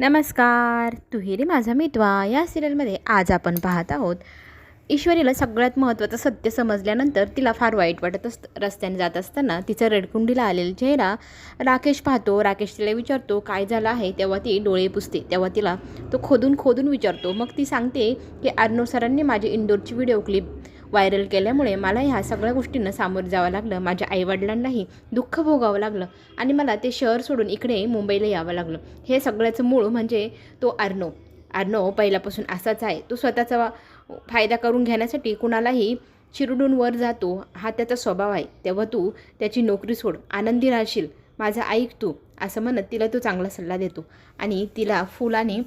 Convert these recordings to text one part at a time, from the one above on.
नमस्कार. तुहेरी माझा मितवा या सिरियलमध्ये आज आपण पाहत आहोत ईश्वरीला सगळ्यात महत्त्वाचं सत्य समजल्यानंतर तिला फार वाईट वाटत असतं. रस्त्याने जात असताना तिचा रेडकुंडीला आलेला चेहरा राकेश पाहतो. राकेश तिला विचारतो काय झालं आहे? तेव्हा ती डोळे पुसते. तेव्हा तिला तो खोदून खोदून विचारतो. मग ती सांगते की आर्नोर सरांनी माझी इंदोरची व्हिडिओ क्लिप व्हायरल केल्यामुळे मला ह्या सगळ्या गोष्टींना सामोरं जावं लागलं. माझ्या आईवडिलांनाही दुःख भोगावं लागलं आणि मला ते शहर सोडून इकडे मुंबईला यावं लागलं. हे सगळ्याचं मूळ म्हणजे तो अर्णव. अर्णव पहिल्यापासून असाच आहे. तो स्वतःचा वा- फायदा करून घेण्यासाठी कुणालाही चिरडून वर जातो. हा त्याचा स्वभाव आहे. तेव्हा तू त्याची नोकरी सोड. आनंदी राहशील. माझा ऐक तू असं म्हणत तिला तो चांगला सल्ला देतो. आणि तिला फुलाने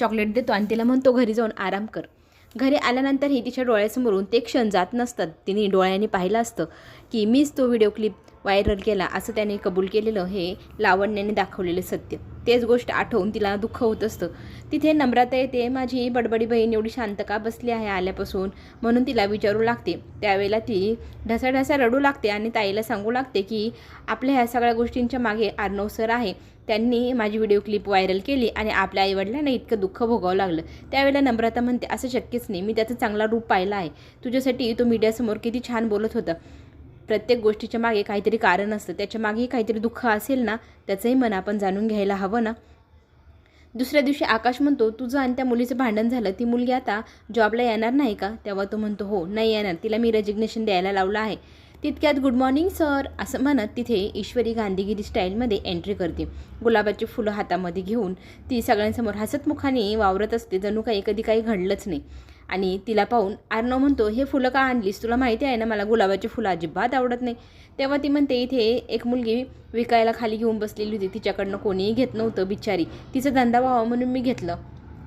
चॉकलेट देतो आणि तिला म्हणतो घरी जाऊन आराम कर. घरी आल्यानंतरही तिच्या डोळ्यासमोरून ते क्षण जात नसतात. तिने डोळ्यांनी पाहिलं असतं की मीच तो व्हिडिओ क्लिप व्हायरल केला असं त्याने कबूल केलेलं हे लावण्याने दाखवलेलं सत्य. तेच गोष्ट आठवून तिला दुःख होत असतं. तिथे नम्रता येते माझी बडबडी बहीण एवढी शांत का बसली आहे आल्यापासून? म्हणून तिला विचारू लागते. त्यावेळेला ती ढसाढसा रडू लागते आणि ताईला सांगू लागते की आपल्या ह्या सगळ्या गोष्टींच्या मागे आर्नव सर आहे. त्यांनी माझी व्हिडिओ क्लिप व्हायरल केली आणि आपल्या आईवडिलांना इतकं दुःख भोगावं लागलं. त्यावेळेला नम्रता म्हणते असं शक्यच नाही. मी त्याचं चांगला रूप पाहिला आहे. तुझ्यासाठी तो मीडियासमोर किती छान बोलत होता. प्रत्येक गोष्टीच्या मागे काहीतरी कारण असतं. त्याच्या मागेही काहीतरी दुःख असेल ना त्याचंही मन आपण जाणून घ्यायला हवं ना? दुसऱ्या दिवशी आकाश म्हणतो तुझं आणि त्या मुलीचं भांडण झालं. ती मुलगी आता जॉबला येणार नाही का? तेव्हा तो म्हणतो हो नाही येणार. तिला मी रेजिग्नेशन द्यायला लावलं आहे. तितक्यात गुड मॉर्निंग सर असं म्हणत तिथे ईश्वरी गांधीगिरी स्टाईलमध्ये एंट्री करते. गुलाबाची फुलं हातामध्ये घेऊन ती सगळ्यांसमोर हसतमुखाने वावरत असते. जणू काही कधी काही घडलंच नाही. आणि तिला पाहून आर्नव म्हणतो हे फुलं का आणलीस? तुला माहिती आहे ना मला गुलाबाची फुलं अजिबात आवडत नाही. तेव्हा ती म्हणते इथे एक मुलगी विकायला खाली घेऊन बसलेली होती. तिच्याकडनं कोणीही घेत नव्हतं बिचारी. तिचा धंदा व्हावा म्हणून मी घेतलं.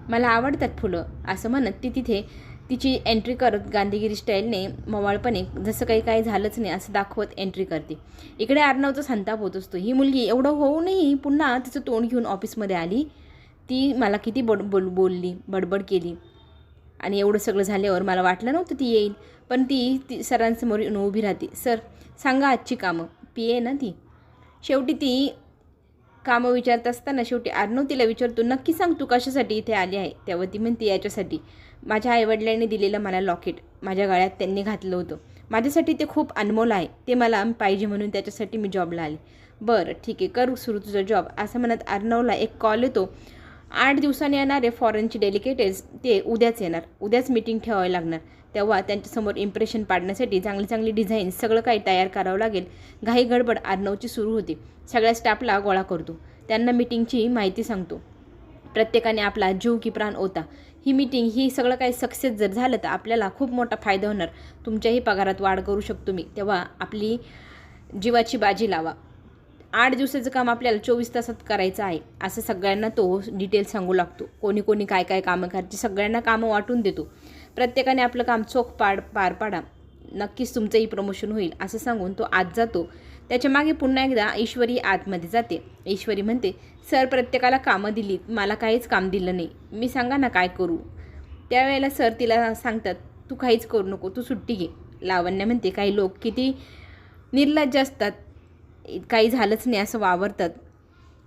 मला आवडतात फुलं. असं म्हणत ती तिथे तिची एंट्री करत गांधीगिरी स्टाईलने मवाळपणे जसं काही काही झालंच नाही असं दाखवत एंट्री करते. इकडे आर्नवचा संताप होत असतो. ही मुलगी एवढं होऊनही पुन्हा तिचं तोंड घेऊन ऑफिसमध्ये आली. ती मला किती बड बोल बोलली बडबड केली. आणि एवढं सगळं झाल्यावर मला वाटलं नव्हतं ती येईल. पण ती ती सरांसमोर येऊन उभी राहते. सर सांगा आजची कामं. पी आहे ना ती. शेवटी ती कामं विचारत असताना शेवटी अर्णव तिला विचारतो नक्की सांग तू कशासाठी इथे आली आहे? तेव्हा ती म्हणते याच्यासाठी. माझ्या आईवडिलांनी दिलेलं मला लॉकेट. माझ्या गळ्यात त्यांनी घातलं होतं. माझ्यासाठी ते खूप अनमोल आहे. ते मला पाहिजे म्हणून त्याच्यासाठी मी जॉबला आले. बरं ठीक आहे. करू सुरू तुझा जॉब. असं म्हणत अर्णवला एक कॉल येतो. आठ दिवसांनी येणारे फॉरेनचे डेलिकेटेज ते उद्याच येणार. उद्याच मीटिंग ठेवावी लागणार. तेव्हा त्यांच्यासमोर इम्प्रेशन पाडण्यासाठी चांगली चांगली डिझाईन सगळं काही तयार करावं लागेल. घाई गडबड आर्नवची सुरू होती. सगळ्या स्टाफला गोळा करतो. त्यांना मीटिंगची माहिती सांगतो. प्रत्येकाने आपला जीव की प्राण होता ही मीटिंग ही सगळं काही सक्सेस जर झालं तर आपल्याला खूप मोठा फायदा होणार. तुमच्याही पगारात वाढ करू शकतो मी तेव्हा आपली जीवाची बाजी लावा. आठ दिवसाचं काम आपल्याला चोवीस तासात करायचं आहे. असं सगळ्यांना तो डिटेल सांगू लागतो. कोणी कोणी काय काय कामं करायची सगळ्यांना कामं वाटून देतो. प्रत्येकाने आपलं काम चोख पाड पार पाडा. नक्कीच तुमचंही प्रमोशन होईल असं सांगून तो आत जातो. त्याच्यामागे पुन्हा एकदा ईश्वरी आतमध्ये जाते. ईश्वरी म्हणते सर प्रत्येकाला कामं दिली मला काहीच काम दिलं नाही. मी सांगा ना काय करू? त्यावेळेला सर तिला सांगतात तू काहीच करू नको. तू सुट्टी घे. लावण्या म्हणते काही लोक किती निर्लज्ज असतात. काही झालंच नाही असं वावरतात.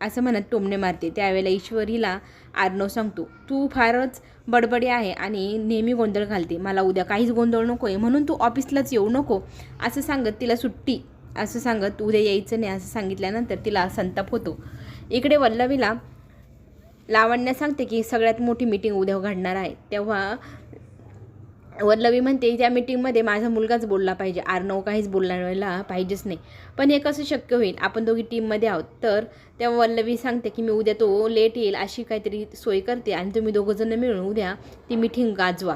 असं म्हणत टोमणे मारते. त्यावेळेला ईश्वरीला आर्नव सांगतो तू फारच बडबडी आहे आणि नेहमी गोंधळ घालते. मला उद्या काहीच गोंधळ नको आहे म्हणून तू ऑफिसलाच येऊ नको. असं सांगत तिला सुट्टी. असं सांगत उद्या यायचं नाही असं सांगितल्यानंतर तिला संताप होतो. इकडे वल्लवीला लावण्या सांगते की सगळ्यात मोठी मीटिंग उद्या घडणार आहे. तेव्हा वल्लवी म्हणते त्या मीटिंगमध्ये माझा मुलगाच बोलला पाहिजे. आर्नव काहीच बोलायला पाहिजेच नाही. पण हे कसं शक्य होईल? आपण दोघी टीममध्ये आहोत. तर तेव्हा वल्लवी सांगते की मी उद्या तो लेट येईल अशी काहीतरी सोय करते आणि तुम्ही दोघंजणं मिळून उद्या ती मीटिंग गाजवा.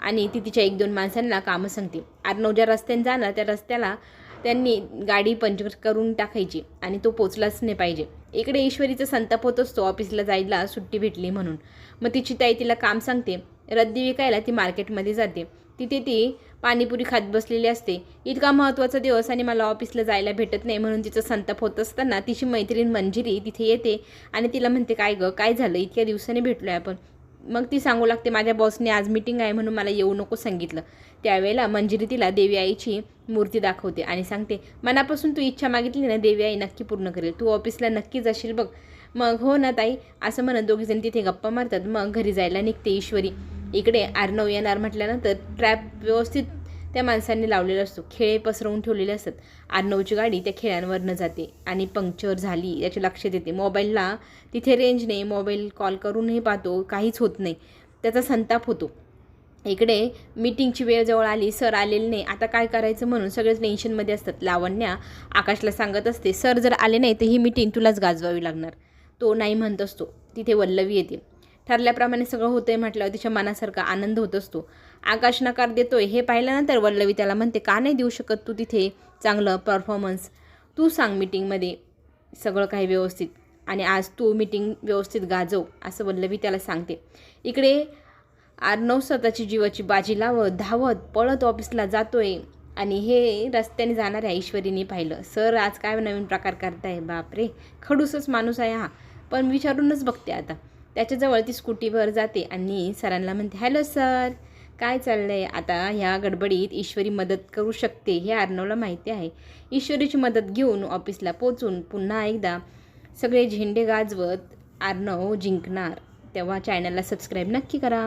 आणि ती तिच्या एक दोन माणसांना कामं सांगते. आर्नव ज्या रस्त्याने जाणार त्या रस्त्याला त्यांनी गाडी पंचर करून टाकायची आणि तो पोचलाच नाही पाहिजे. इकडे ईश्वरीचा संताप होत असतो ऑफिसला जायला सुट्टी भेटली म्हणून. मग तिची ताई तिला काम सांगते रद्दी विकायला ती मार्केटमध्ये जाते. तिथे ती पाणीपुरी खात बसलेली असते. इतका महत्त्वाचा दिवस आणि मला ऑफिसला जायला भेटत नाही म्हणून तिचं संताप होत असताना तिची मैत्रीण मंजिरी तिथे येते आणि तिला म्हणते काय गं? काय झालं? इतक्या दिवसांनी भेटलो आहे आपण. मग ती सांगू लागते माझ्या बॉसने आज मीटिंग आहे म्हणून मला येऊ नको सांगितलं. त्यावेळेला मंजिरी तिला देवी आईची मूर्ती दाखवते आणि सांगते मनापासून तू इच्छा मागितली ना देवी आई नक्की पूर्ण करेल. तू ऑफिसला नक्की जाशील बघ. मग हो ना ताई असं म्हणत दोघीजण तिथे गप्पा मारतात. मग घरी जायला निघते ईश्वरी. इकडे आर्नव येणार म्हटल्यानंतर ट्रॅप व्यवस्थित त्या माणसांनी लावलेला असतो. खेळे पसरवून ठेवलेले असतात. आर्नवची गाडी त्या खेळ्यांवरनं जाते आणि पंक्चर झाली याचे लक्षात येते. मोबाईलला तिथे रेंज नाही. मोबाईल कॉल करूनही पाहतो. काहीच होत नाही. त्याचा संताप होतो. इकडे मीटिंगची वेळ जवळ आली. सर आलेले नाही. आता काय करायचं म्हणून सगळेच टेन्शनमध्ये असतात. लावण्या आकाशला सांगत असते सर जर आले नाही तर ही मीटिंग तुलाच गाजवावी लागणार. तो नाही म्हणत असतो. तिथे वल्लवी येते. ठरल्याप्रमाणे सगळं होतंय म्हटल्यावर तिच्या मनासारखा आनंद होत असतो. आकाश नकार देतोय हे पाहिल्यानंतर वल्लवी त्याला म्हणते का नाही देऊ शकत तू तिथे चांगलं परफॉर्मन्स तू सांग मीटिंगमध्ये सगळं काही व्यवस्थित आणि आज तू मीटिंग व्यवस्थित गाजव असं वल्लवी त्याला सांगते. इकडे आर्नव स्वतःची जीवाची बाजी लावत धावत पळत ऑफिसला जातोय आणि हे रस्त्याने जाणाऱ्या ईश्वरीने पाहिलं. सर आज काय नवीन प्रकार करताय? बापरे! खडूसच माणूस आहे हा. पण विचारूनच बघते आता. त्याच्याजवळ ती स्कूटीवर जाते आणि सरांना म्हणते हॅलो सर काय चाललं आहे आता ह्या गडबडीत ईश्वरी मदत करू शकते हे अर्णवला माहिती आहे. ईश्वरीची मदत घेऊन ऑफिसला पोचून पुन्हा एकदा सगळे झेंडे गाजवत अर्णव जिंकणार. तेव्हा चॅनलला सबस्क्राईब नक्की करा.